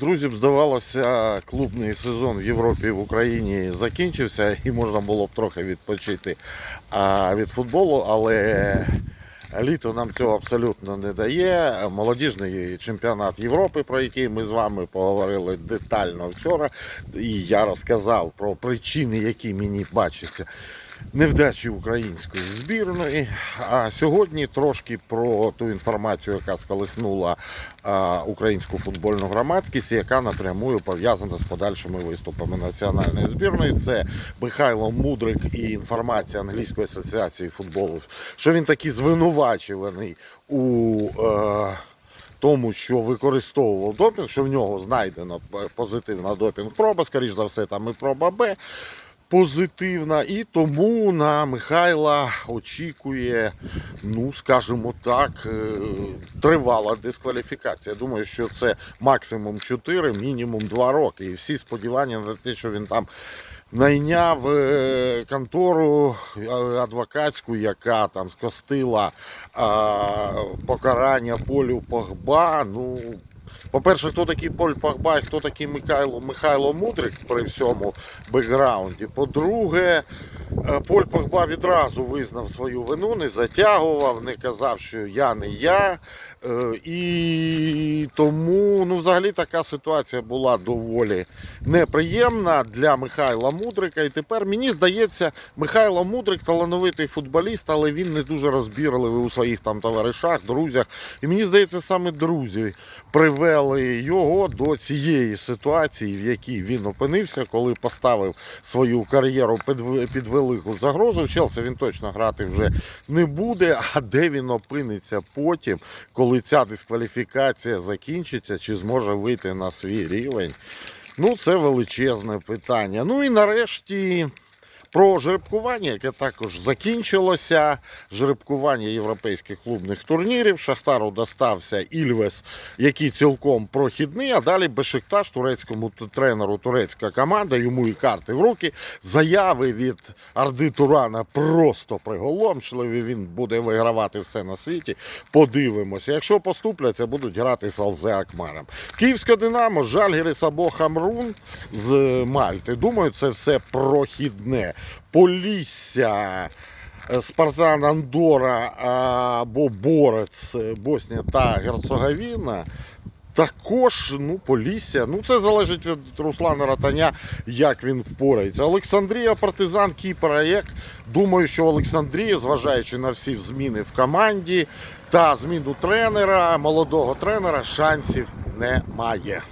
Друзі, здавалося, клубний сезон в Європі і в Україні закінчився і можна було б трохи відпочити від футболу, але літо нам цього абсолютно не дає. Молодіжний чемпіонат Європи, про який ми з вами поговорили детально вчора, і я розказав про причини, які мені бачаться. Невдачі української збірної. А сьогодні трошки про ту інформацію, яка сколихнула українську футбольну громадськість, яка напряму пов'язана з подальшими виступами національної збірної. Це Михайло Мудрик і інформація англійської асоціації футболу, що він таки звинувачуваний у. Е, тому, що використовував допінг, що в нього знайдено позитивна допінг-проба, скоріш за все, там і проба Б позитивна. І тому на Михайла очікує, ну скажімо так, е, тривала дискваліфікація. Думаю, що це максимум 4, мінімум 2 роки. І всі сподівання на те, що він там. Найняв е, контору е, адвокатську, яка там скостила покарання полю Погба. Ну, по-перше, хто такий Поль Пахбай, хто такий Михайло, Михайло Мудрик при всьому бекграунді. По-друге, Поль Погба відразу визнав свою вину, не затягував, не казав, що я не я. Е, І тому ну, взагалі така ситуація була доволі неприємна для Михайла Мудрика. І тепер мені здається, Михайло Мудрик талановитий футболіст, але він не дуже розбірливий у своїх там товаришах, друзях. І мені здається, саме друзі привели його до цієї ситуації, в якій він опинився, коли поставив свою кар'єру під, під велику загрозу. В Челсі він точно грати вже не буде. А де він опиниться потім, коли ця дискваліфікація закінчиться, чи зможе вийти на свій рівень? Ну, це величезне питання. Ну і нарешті. Про жеребкування, яке також закінчилося. Жеребкування європейських клубних турнірів. Шахтару достався Ільвес, який цілком прохідний. А далі Бешикташ, турецькому тренеру, турецька команда, йому і карти в руки. Заяви від Арди Турана просто приголомшливі. Він буде вигравати все на світі. Подивимося. Якщо поступляться, будуть грати з Алзе Акмаром. Київська Динамо, Жальгірис або Хамрун з Мальти. Думаю, це все прохідне. Полісся. е, Спартан Андора або Борець Боснія та Герцеговіна. Також ну, Полісся. Ну, це залежить від Руслана Ратаня, як він впорається. Олександрія, партизан, Кіпер, як. Думаю, що Олександрія, зважаючи на всі зміни в команді та зміну тренера, молодого тренера, шансів немає.